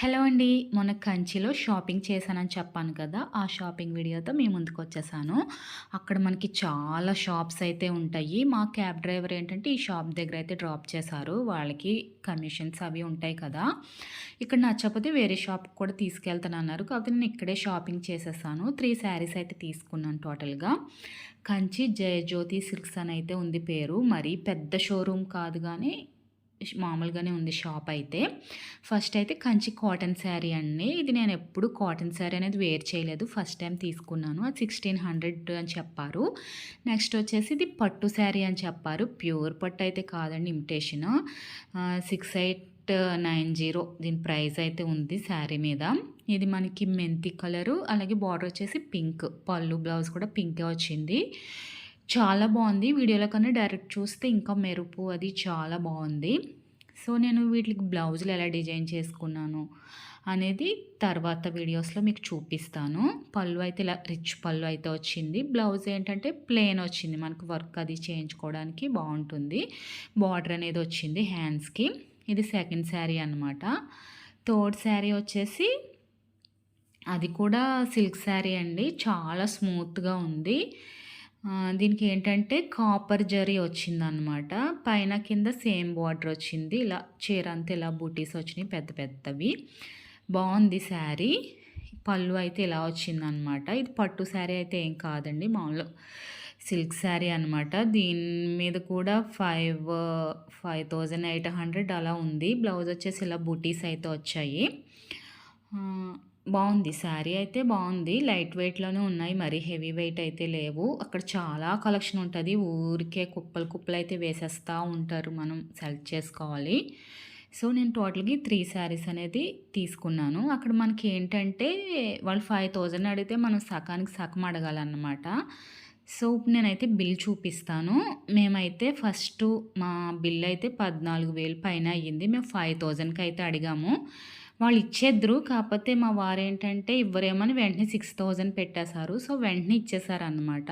Hello అండి. మొన్న కంచిలో షాపింగ్ చేశానని చెప్పాను కదా! ఆ షాపింగ్ వీడియోతో మీ ముందుకొచ్చేసాను. అక్కడ మనకి చాలా షాప్స్ అయితే ఉంటాయి. మా క్యాబ్ డ్రైవర్ ఏంటంటే ఈ షాప్ దగ్గర అయితే డ్రాప్ చేశారు. వాళ్ళకి కమిషన్స్ అవి ఉంటాయి కదా! ఇక్కడ నచ్చకపోతే వేరే షాప్‌కి కూడా తీసుకెళ్తానన్నారు. కాకపోతే నేను ఇక్కడే షాపింగ్ చేసేసాను. త్రీ శారీస్ అయితే తీసుకున్నాను టోటల్‌గా. కంచి జయజ్యోతి సిల్క్స్ అని అయితే ఉంది పేరు. మరి పెద్ద షోరూమ్ కాదు కానీ మామూలుగానే ఉంది షాప్ అయితే. ఫస్ట్ అయితే కంచి కాటన్ శారీ అండి. ఇది నేను ఎప్పుడు కాటన్ శారీ అనేది వేర్ చేయలేదు. ఫస్ట్ టైం తీసుకున్నాను. అది 1600 అని చెప్పారు. నెక్స్ట్ వచ్చేసి ఇది పట్టు శారీ అని చెప్పారు. ప్యూర్ పట్టు అయితే కాదండి ఇమిటేషన్. ఆహ్, 6890 దీని ప్రైస్ అయితే ఉంది శారీ మీద. ఇది మనకి మెంతి కలరు అలాగే బార్డర్ వచ్చేసి పింక్. పళ్ళు, బ్లౌజ్ కూడా పింకే వచ్చింది. చాలా బాగుంది వీడియోలో కన్నా డైరెక్ట్ చూస్తే ఇంకా మెరుపు అది చాలా బాగుంది సో, నేను వీటికి బ్లౌజులు ఎలా డిజైన్ చేసుకున్నాను అనేది తర్వాత వీడియోస్‌లో మీకు చూపిస్తాను. పళ్ళు అయితే ఇలా రిచ్ పళ్ళు అయితే వచ్చింది. బ్లౌజ్ ఏంటంటే ప్లెయిన్ వచ్చింది. మనకు వర్క్ అది చేయించుకోవడానికి బాగుంటుంది బార్డర్ అనేది వచ్చింది హ్యాండ్స్‌కి. ఇది సెకండ్ శారీ అనమాట. థర్డ్ శారీ వచ్చేసి అది కూడా సిల్క్ శారీ అండి. చాలా స్మూత్‌గా ఉంది. దీనికి ఏంటంటే కాపర్ జరీ వచ్చిందనమాట. పైన కింద సేమ్ బార్డర్ వచ్చింది. ఇలా చీర అంతా ఇలా బూటీస్ వచ్చినాయి పెద్ద పెద్దవి. బాగుంది శారీ. పళ్ళు అయితే ఇలా వచ్చిందనమాట. ఇది పట్టు శారీ అయితే ఏం కాదండి. మామూలు సిల్క్ శారీ అనమాట. దీని మీద కూడా 5 5800 అలా ఉంది. బ్లౌజ్ వచ్చేసి ఇలా బూటీస్ అయితే వచ్చాయి. బాగుంది శారీ అయితే బాగుంది లైట్ వెయిట్‌లోనే ఉన్నాయి. మరి హెవీ వెయిట్ అయితే లేవు. అక్కడ చాలా కలెక్షన్ ఉంటుంది ఊరికే కుప్పలు కుప్పలు అయితే వేసేస్తూ ఉంటారు. మనం సెలెక్ట్ చేసుకోవాలి. సో, నేను టోటల్‌గా త్రీ శారీస్ అనేది తీసుకున్నాను. అక్కడ మనకి ఏంటంటే వాళ్ళు 5000 అడిగితే మనం సకానికి సగం అడగాలన్నమాట. సో, ఇప్పుడు నేనైతే బిల్ చూపిస్తాను. మేమైతే ఫస్ట్ మా బిల్ అయితే 14000 పైన అయ్యింది. మేము 5000కి అయితే అడిగాము. వాళ్ళు ఇచ్చేద్దురు. కాకపోతే మా వారేంటంటే ఇవ్వరేమని వెంటనే వెంటనే 6000 పెట్టేశారు. సో, వెంటనే ఇచ్చేసారనమాట.